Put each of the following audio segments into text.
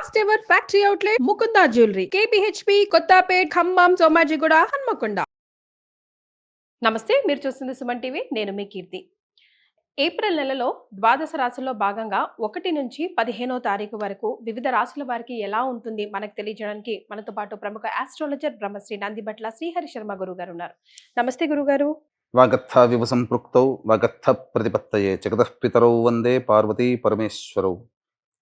First ever factory outlet Mukunda jewellery KPHB Kothapet Khammam Somajiguda Hanamkonda నమస్తే మీరు చూస్తుంది Suman TV. నేను మీ కీర్తి. ఏప్రిల్ నెలలో ద్వాదశ రాశుల్లో భాగంగా ఒకటి నుంచి పదిహేనో తారీఖు వరకు వివిధ రాశుల వారికి ఎలా ఉంటుంది మనకు తెలియజేయడానికి మనతో పాటు ప్రముఖ ఆస్ట్రాలజర్ బ్రహ్మశ్రీ నందిబట్ల శ్రీహరి శర్మ గురువు గారు ఉన్నారు. నమస్తే గురుగారు వాగర్థ వివ సంపృక్తౌ వాగర్థ ప్రతిపత్తయే జగతః పితరౌ వందే పార్వతీ పరమేశ్వరౌ.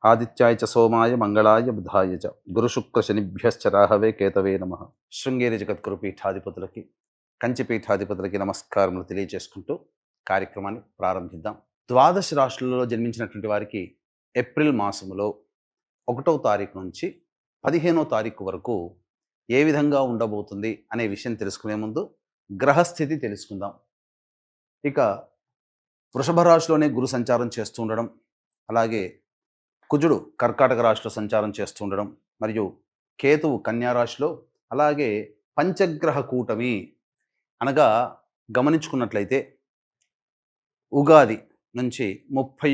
ఆదిత్యాయ చ సోమాయ మంగళాయ బుధాయ చ. గురుశుక్ర శనిభ్యశ్చ రాహవే కేతవే నమ. శృంగేరి జగద్గురు పీఠాధిపతులకి కంచి పీఠాధిపతులకి నమస్కారములు తెలియజేసుకుంటూ కార్యక్రమాన్ని ప్రారంభిద్దాం. ద్వాదశ రాష్ట్రాలలో జన్మించినటువంటి వారికి ఏప్రిల్ మాసములో ఒకటవ తారీఖు నుంచి పదిహేనో తారీఖు వరకు ఏ విధంగా ఉండబోతుంది అనే విషయం తెలుసుకునే ముందు గ్రహస్థితి తెలుసుకుందాం. ఇక వృషభ రాశిలోనే గురు సంచారం చేస్తూ ఉండడం అలాగే కుజుడు కర్కాటక రాశిలో సంచారం చేస్తుండడం మరియు కేతువు కన్యారాశిలో అలాగే పంచగ్రహ కూటమి అనగా గమనించుకున్నట్లయితే ఉగాది నుంచి ముప్పై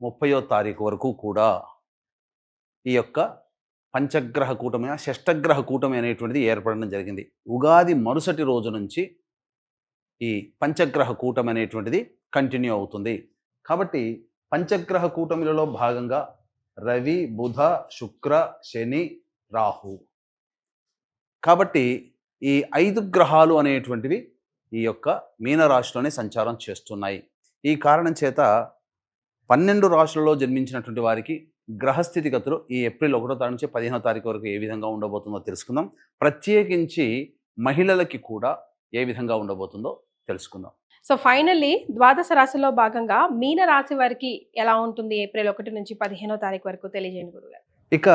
ముప్పయో తారీఖు వరకు కూడా ఈ యొక్క పంచగ్రహ కూటమి షష్టగ్రహ కూటమి అనేటువంటిది ఏర్పడడం జరిగింది. ఉగాది మరుసటి రోజు నుంచి ఈ పంచగ్రహ కూటమి అనేటువంటిది కంటిన్యూ అవుతుంది. కాబట్టి పంచగ్రహ కూటమిలలో భాగంగా రవి బుధ శుక్ర శని రాహు. కాబట్టి ఈ ఐదు గ్రహాలు అనేటువంటివి ఈ యొక్క మీనరాశిలోనే సంచారం చేస్తున్నాయి. ఈ కారణం చేత పన్నెండు రాశులలో జన్మించినటువంటి వారికి గ్రహస్థితిగతులు ఈ ఏప్రిల్ ఒకటో తారీఖు నుంచి పదిహేనో తారీఖు వరకు ఏ విధంగా ఉండబోతుందో తెలుసుకుందాం. ప్రత్యేకించి మహిళలకి కూడా ఏ విధంగా ఉండబోతుందో తెలుసుకుందాం. సో ఫైనల్లీ ద్వాదశ రాశిలో భాగంగా మీన రాశి వారికి ఎలా ఉంటుంది? ఏప్రిల్ ఒకటి నుంచి పదిహేనో తారీఖు వరకు తెలియజేయండి గురుగారు. ఇక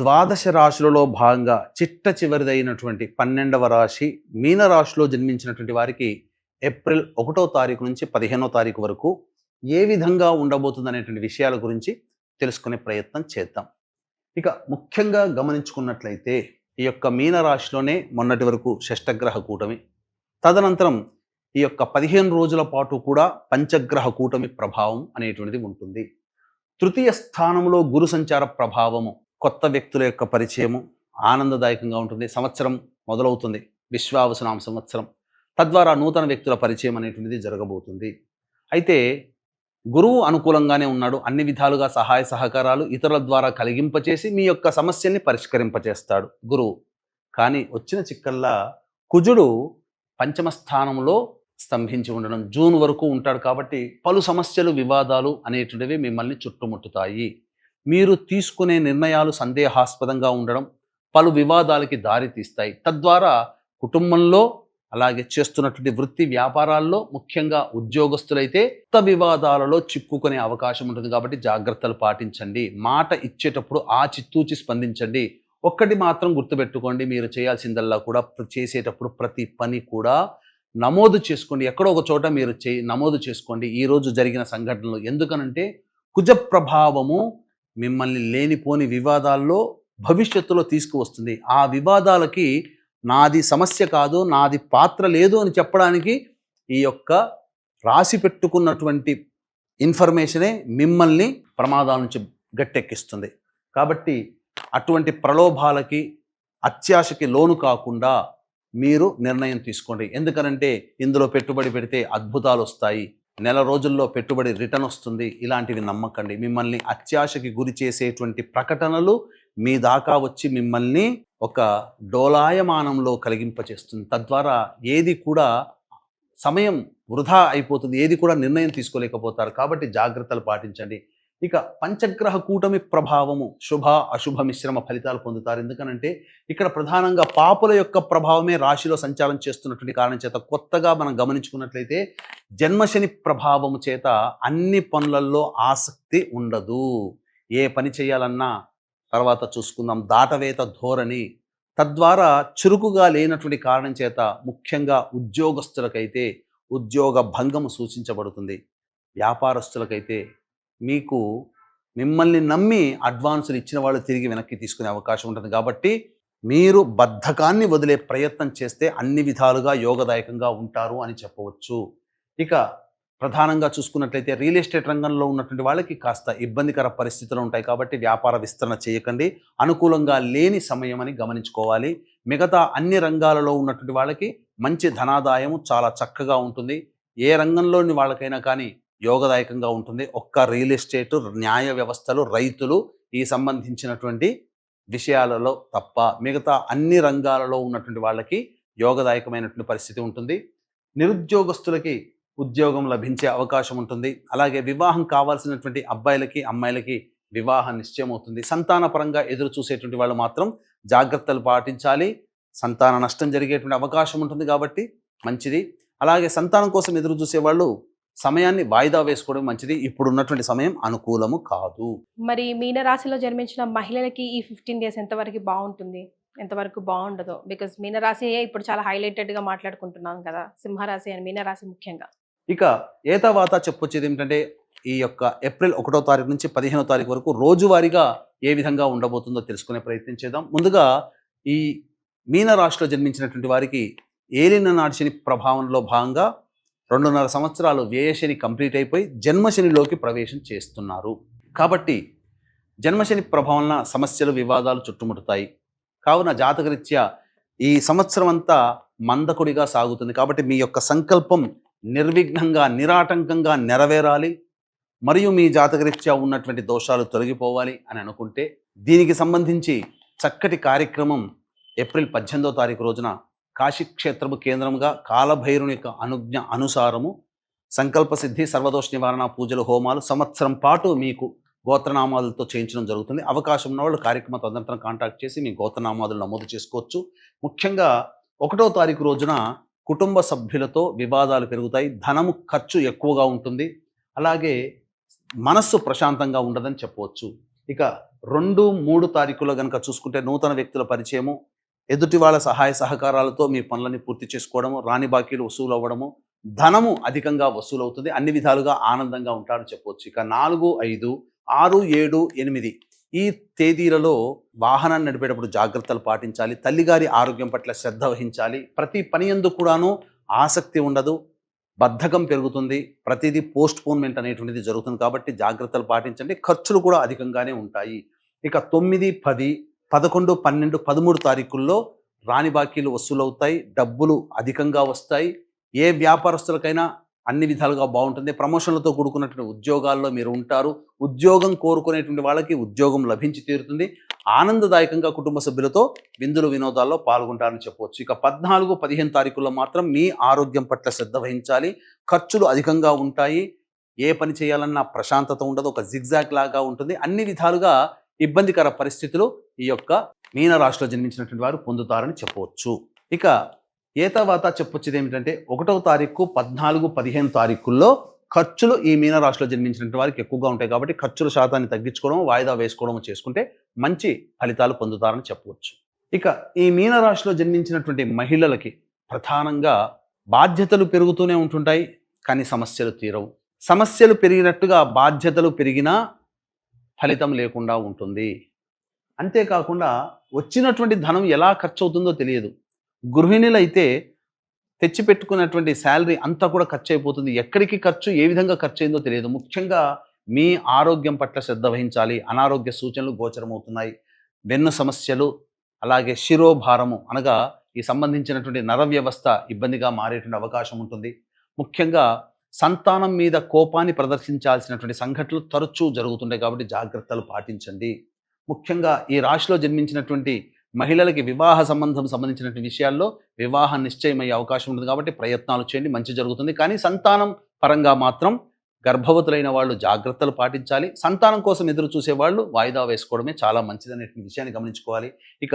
ద్వాదశ రాశులలో భాగంగా చిట్ట చివరిదైనటువంటి పన్నెండవ రాశి మీన రాశిలో జన్మించినటువంటి వారికి ఏప్రిల్ ఒకటో తారీఖు నుంచి పదిహేనో తారీఖు వరకు ఏ విధంగా ఉండబోతుంది అనేటువంటి విషయాల గురించి తెలుసుకునే ప్రయత్నం చేద్దాం. ఇక ముఖ్యంగా గమనించుకున్నట్లయితే ఈ యొక్క మీన రాశిలోనే మొన్నటి వరకు షష్టగ్రహ కూటమి తదనంతరం ఈ యొక్క పదిహేను రోజుల పాటు కూడా పంచగ్రహ కూటమి ప్రభావం అనేటువంటిది ఉంటుంది. తృతీయ స్థానంలో గురు సంచార ప్రభావము కొత్త వ్యక్తుల యొక్క పరిచయము ఆనందదాయకంగా ఉంటుంది. సంవత్సరం మొదలవుతుంది. విశ్వావసనామ సంవత్సరం. తద్వారా నూతన వ్యక్తుల పరిచయం అనేటువంటిది జరగబోతుంది. అయితే గురువు అనుకూలంగానే ఉన్నాడు. అన్ని విధాలుగా సహాయ సహకారాలు ఇతరుల ద్వారా కలిగింపచేసి మీ యొక్క సమస్యల్ని పరిష్కరింపచేస్తాడు గురువు. కానీ వచ్చిన చిక్కల్లా కుజుడు పంచమ స్థానంలో స్తంభించి ఉండడం. జూన్ వరకు ఉంటాడు కాబట్టి పలు సమస్యలు వివాదాలు అనేటువంటివి మిమ్మల్ని చుట్టుముట్టుతాయి. మీరు తీసుకునే నిర్ణయాలు సందేహాస్పదంగా ఉండడం పలు వివాదాలకి దారి తీస్తాయి. తద్వారా కుటుంబంలో అలాగే చేస్తున్నటువంటి వృత్తి వ్యాపారాల్లో ముఖ్యంగా ఉద్యోగస్తులైతే కొత్త వివాదాలలో చిక్కుకునే అవకాశం ఉంటుంది కాబట్టి జాగ్రత్తలు పాటించండి. మాట ఇచ్చేటప్పుడు ఆచితూచి స్పందించండి. ఒక్కటి మాత్రం గుర్తుపెట్టుకోండి మీరు చేయాల్సిందల్లా కూడా చేసేటప్పుడు ప్రతి పని కూడా నమోదు చేసుకోండి. ఎక్కడో ఒక చోట మీరు చే నమోదు చేసుకోండి. ఈరోజు జరిగిన సంఘటనలు ఎందుకనంటే కుజ ప్రభావము మిమ్మల్ని లేనిపోని వివాదాల్లో భవిష్యత్తులో తీసుకువస్తుంది. ఆ వివాదాలకి నాది సమస్య కాదు నాది పాత్ర లేదు అని చెప్పడానికి ఈ యొక్క రాసి పెట్టుకున్నటువంటి ఇన్ఫర్మేషనే మిమ్మల్ని ప్రమాదాల నుంచి గట్టెక్కిస్తుంది. కాబట్టి అటువంటి ప్రలోభాలకి అత్యాశకి లోను కాకుండా మీరు నిర్ణయం తీసుకోండి. ఎందుకనంటే ఇందులో పెట్టుబడి పెడితే అద్భుతాలు వస్తాయి నెల రోజుల్లో పెట్టుబడి రిటర్న్ వస్తుంది. ఇలాంటివి నమ్మకండి. మిమ్మల్ని అత్యాశకి గురి చేసేటువంటి ప్రకటనలు మీ దాకా వచ్చి మిమ్మల్ని ఒక డోలాయమానంలో కలిగింపచేస్తుంది. తద్వారా ఏది కూడా సమయం వృధా అయిపోతుంది. ఏది కూడా నిర్ణయం తీసుకోలేకపోతారు. కాబట్టి జాగ్రత్తలు పాటించండి. ఇక పంచగ్రహ కూటమి ప్రభావము శుభ అశుభ మిశ్రమ ఫలితాలు పొందుతారు. ఎందుకనంటే ఇక్కడ ప్రధానంగా పాపుల యొక్క ప్రభావమే రాశిలో సంచారం చేస్తున్నటువంటి కారణం చేత కొత్తగా మనం గమనించుకున్నట్లయితే జన్మశని ప్రభావము చేత అన్ని పనులలో ఆసక్తి ఉండదు. ఏ పని చేయాలన్నా తర్వాత చూసుకుందాం దాటవేత ధోరణి. తద్వారా చురుకుగా లేనటువంటి కారణం చేత ముఖ్యంగా ఉద్యోగస్తులకైతే ఉద్యోగ భంగము సూచించబడుతుంది. వ్యాపారస్తులకైతే మీకు మిమ్మల్ని నమ్మి అడ్వాన్సులు ఇచ్చిన వాళ్ళు తిరిగి వెనక్కి తీసుకునే అవకాశం ఉంటుంది కాబట్టి మీరు బద్ధకాన్ని వదిలే ప్రయత్నం చేస్తే అన్ని విధాలుగా యోగదాయకంగా ఉంటారు అని చెప్పవచ్చు. ఇక ప్రధానంగా చూసుకున్నట్లయితే రియల్ ఎస్టేట్ రంగంలో ఉన్నటువంటి వాళ్ళకి కాస్త ఇబ్బందికర పరిస్థితులు ఉంటాయి కాబట్టి వ్యాపార విస్తరణ చేయకండి. అనుకూలంగా లేని సమయం అని గమనించుకోవాలి. మిగతా అన్ని రంగాలలో ఉన్నటువంటి వాళ్ళకి మంచి ధనాదాయము చాలా చక్కగా ఉంటుంది. ఏ రంగంలోని వాళ్ళకైనా కానీ యోగదాయకంగా ఉంటుంది. ఒక్క రియల్ ఎస్టేట్ న్యాయ వ్యవస్థలు రైతులు ఈ సంబంధించినటువంటి విషయాలలో తప్ప మిగతా అన్ని రంగాలలో ఉన్నటువంటి వాళ్ళకి యోగదాయకమైనటువంటి పరిస్థితి ఉంటుంది. నిరుద్యోగస్తులకి ఉద్యోగం లభించే అవకాశం ఉంటుంది. అలాగే వివాహం కావాల్సినటువంటి అబ్బాయిలకి అమ్మాయిలకి వివాహం నిశ్చయం అవుతుంది సంతాన పరంగా ఎదురు చూసేటువంటి వాళ్ళు మాత్రం జాగ్రత్తలు పాటించాలి. సంతాన నష్టం జరిగేటువంటి అవకాశం ఉంటుంది కాబట్టి మంచిది. అలాగే సంతానం కోసం ఎదురు చూసే వాళ్ళు సమయాన్ని వాయిదా వేసుకోవడం మంచిది. ఇప్పుడు ఉన్నటువంటి సమయం అనుకూలము కాదు. మరి మీనరాశిలో జన్మించిన మహిళలకి ఈ ఫిఫ్టీన్ డేస్ ఎంతవరకు బాగుంటుంది? ఎంతవరకు బాగుండదో? బికాస్ మీనరాశి ఇప్పుడు చాలా హైలైటెడ్గా మాట్లాడుకుంటున్నాం కదా. సింహరాశి అని మీనరాశి ముఖ్యంగా. ఇక ఏతావాత చెప్పొచ్చేది ఏమిటంటే ఈ యొక్క ఏప్రిల్ ఒకటో తారీఖు నుంచి పదిహేనో తారీఖు వరకు రోజువారీగా ఏ విధంగా ఉండబోతుందో తెలుసుకునే ప్రయత్నం చేద్దాం. ముందుగా ఈ మీన రాశిలో జన్మించినటువంటి వారికి ఏలిన నాటి శని ప్రభావంలో భాగంగా రెండున్నర సంవత్సరాలు వ్యయశని కంప్లీట్ అయిపోయి జన్మశనిలోకి ప్రవేశం చేస్తున్నారు. కాబట్టి జన్మశని ప్రభావంలో సమస్యలు వివాదాలు చుట్టుముడతాయి కావున జాతకరీత్యా ఈ సంవత్సరం అంతా మందకుడిగా సాగుతుంది. కాబట్టి మీ యొక్క సంకల్పం నిర్విఘ్నంగా నిరాటంకంగా నెరవేరాలి. మరియు మీ జాతకరీత్యా ఉన్నటువంటి దోషాలు తొలగిపోవాలి అని అనుకుంటే దీనికి సంబంధించి చక్కటి కార్యక్రమం ఏప్రిల్ పద్దెనిమిదో తారీఖు రోజున కాశీక్షేత్రము కేంద్రంగా కాలభైరుని యొక్క అనుజ్ఞ అనుసారము సంకల్ప సిద్ధి సర్వదోష నివారణ పూజలు హోమాలు సంవత్సరం పాటు మీకు గోత్రనామాలతో చేయించడం జరుగుతుంది. అవకాశం ఉన్న వాళ్ళు కార్యక్రమ తొందరతరం కాంటాక్ట్ చేసి మీ గోత్రనామాదులు నమోదు చేసుకోవచ్చు. ముఖ్యంగా ఒకటో తారీఖు రోజున కుటుంబ సభ్యులతో వివాదాలు పెరుగుతాయి. ధనము ఖర్చు ఎక్కువగా ఉంటుంది. అలాగే మనస్సు ప్రశాంతంగా ఉండదని చెప్పవచ్చు. ఇక రెండు మూడు తారీఖులో కనుక చూసుకుంటే నూతన వ్యక్తుల పరిచయము ఎదుటి వాళ్ళ సహాయ సహకారాలతో మీ పనులని పూర్తి చేసుకోవడము రాని బాకీలు వసూలు అవ్వడము ధనము అధికంగా వసూలు అవుతుంది అన్ని విధాలుగా ఆనందంగా ఉంటారని చెప్పవచ్చు ఇక నాలుగు ఐదు ఆరు ఏడు ఎనిమిది ఈ తేదీలలో వాహనాన్ని నడిపేటప్పుడు జాగ్రత్తలు పాటించాలి. తల్లిగారి ఆరోగ్యం పట్ల శ్రద్ధ వహించాలి. ప్రతి పని ఎందు కూడాను ఆసక్తి ఉండదు బద్ధకం పెరుగుతుంది ప్రతిదీ పోస్ట్ పోన్మెంట్ అనేటువంటిది జరుగుతుంది కాబట్టి జాగ్రత్తలు పాటించండి. ఖర్చులు కూడా అధికంగానే ఉంటాయి. ఇక తొమ్మిది పది పదకొండు పన్నెండు పదమూడు తారీఖుల్లో రాని బాకీలు వసూలవుతాయి. డబ్బులు అధికంగా వస్తాయి. ఏ వ్యాపారస్తులకైనా అన్ని విధాలుగా బాగుంటుంది. ప్రమోషన్లతో కూడుకున్నటువంటి ఉద్యోగాల్లో మీరు ఉంటారు. ఉద్యోగం కోరుకునేటువంటి వాళ్ళకి ఉద్యోగం లభించి తీరుతుంది. ఆనందదాయకంగా కుటుంబ సభ్యులతో విందులు వినోదాల్లో పాల్గొంటారని చెప్పవచ్చు. ఇక పద్నాలుగు పదిహేను తారీఖుల్లో మాత్రం మీ ఆరోగ్యం పట్ల శ్రద్ధ వహించాలి. ఖర్చులు అధికంగా ఉంటాయి. ఏ పని చేయాలన్నా ప్రశాంతత ఉండదు. ఒక జిగ్జాగ్ లాగా ఉంటుంది. అన్ని విధాలుగా ఇబ్బందికర పరిస్థితులు ఈ యొక్క మీనరాశిలో జన్మించినటువంటి వారు పొందుతారని చెప్పవచ్చు. ఇక ఏ తర్వాత చెప్పొచ్చేది ఏమిటంటే ఒకటవ తారీఖు పద్నాలుగు పదిహేను తారీఖుల్లో ఖర్చులు ఈ మీనరాశిలో జన్మించినటువంటి వారికి ఎక్కువగా ఉంటాయి కాబట్టి ఖర్చుల శాతాన్ని తగ్గించుకోవడం వాయిదా వేసుకోవడం చేసుకుంటే మంచి ఫలితాలు పొందుతారని చెప్పవచ్చు. ఇక ఈ మీనరాశిలో జన్మించినటువంటి మహిళలకి ప్రధానంగా బాధ్యతలు పెరుగుతూనే ఉంటుంటాయి కానీ సమస్యలు తీరవు. సమస్యలు పెరిగినట్టుగా బాధ్యతలు పెరిగినా ఫలితం లేకుండా ఉంటుంది. అంతేకాకుండా వచ్చినటువంటి ధనం ఎలా ఖర్చు అవుతుందో తెలియదు. గృహిణులు అయితే తెచ్చిపెట్టుకున్నటువంటి శాలరీ అంతా కూడా ఖర్చు అయిపోతుంది ఎక్కడికి ఖర్చు ఏ విధంగా ఖర్చు అయిందో తెలియదు. ముఖ్యంగా మీ ఆరోగ్యం పట్ల శ్రద్ధ వహించాలి. అనారోగ్య సూచనలు గోచరమవుతున్నాయి. వెన్ను సమస్యలు అలాగే శిరోభారము అనగా ఈ సంబంధించినటువంటి నర వ్యవస్థ ఇబ్బందిగా మారేటువంటి అవకాశం ఉంటుంది. ముఖ్యంగా సంతానం మీద కోపాన్ని ప్రదర్శించాల్సినటువంటి సంఘటనలు తరచూ జరుగుతుంటాయి కాబట్టి జాగ్రత్తలు పాటించండి. ముఖ్యంగా ఈ రాశిలో జన్మించినటువంటి మహిళలకి వివాహ సంబంధం సంబంధించినటువంటి విషయాల్లో వివాహం నిశ్చయమయ్యే అవకాశం ఉంటుంది కాబట్టి ప్రయత్నాలు చేయండి మంచి జరుగుతుంది. కానీ సంతానం పరంగా మాత్రం గర్భవతులైన వాళ్ళు జాగ్రత్తలు పాటించాలి. సంతానం కోసం ఎదురు చూసే వాళ్ళు వాయిదా వేసుకోవడమే చాలా మంచిదనేటువంటి విషయాన్ని గమనించుకోవాలి. ఇక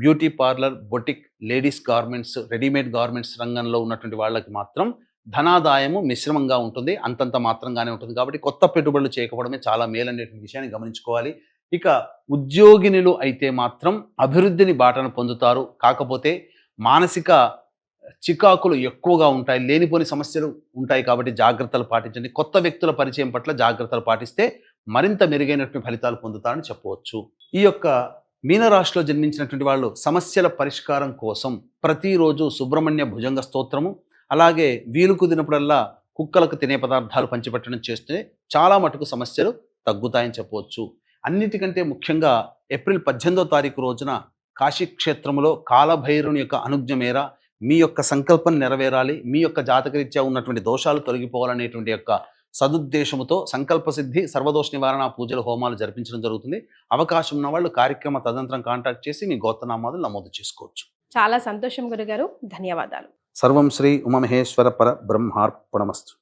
beauty parlour boutique ladies garments readymade garments రంగంలో ఉన్నటువంటి వాళ్ళకి మాత్రం ధనాదాయము మిశ్రమంగా ఉంటుంది అంతంత మాత్రంగానే ఉంటుంది. కాబట్టి కొత్త పెట్టుబడులు చేయకపోవడమే చాలా మేలనేటువంటి విషయాన్ని గమనించుకోవాలి. ఇక ఉద్యోగినులు అయితే మాత్రం అభివృద్ధిని బాటను పొందుతారు. కాకపోతే మానసిక చికాకులు ఎక్కువగా ఉంటాయి లేనిపోని సమస్యలు ఉంటాయి కాబట్టి జాగ్రత్తలు పాటించండి. కొత్త వ్యక్తుల పరిచయం పట్ల జాగ్రత్తలు పాటిస్తే మరింత మెరుగైనటువంటి ఫలితాలు పొందుతారని చెప్పవచ్చు. ఈ యొక్క మీనరాశిలో జన్మించినటువంటి వాళ్ళు సమస్యల పరిష్కారం కోసం ప్రతిరోజు సుబ్రహ్మణ్య భుజంగ స్తోత్రము అలాగే వీలు కుదిరినప్పుడల్లా కుక్కలకు తినే పదార్థాలు పంచిపెట్టడం చేస్తే చాలా మటుకు సమస్యలు తగ్గుతాయని చెప్పవచ్చు. అన్నిటికంటే ముఖ్యంగా ఏప్రిల్ పద్దెనిమిదో తారీఖు రోజున కాశీక్షేత్రంలో కాలభైరుని యొక్క అనుజ్ఞ మేర మీ యొక్క సంకల్పం నెరవేరాలి మీ యొక్క జాతకరీత్యా ఉన్నటువంటి దోషాలు తొలగిపోవాలనేటువంటి యొక్క సదుద్దేశముతో సంకల్ప సిద్ధి సర్వదోష నివారణ పూజలు హోమాలు జరిపించడం జరుగుతుంది. అవకాశం ఉన్న వాళ్ళు కార్యక్రమ తదంతరం కాంటాక్ట్ చేసి మీ గోత్రనామాలు నమోదు చేసుకోవచ్చు. చాలా సంతోషం గురుగారు. ధన్యవాదాలు. సర్వం శ్రీ ఉమమహేశ్వర పర బ్రహ్మార్పణమస్తు.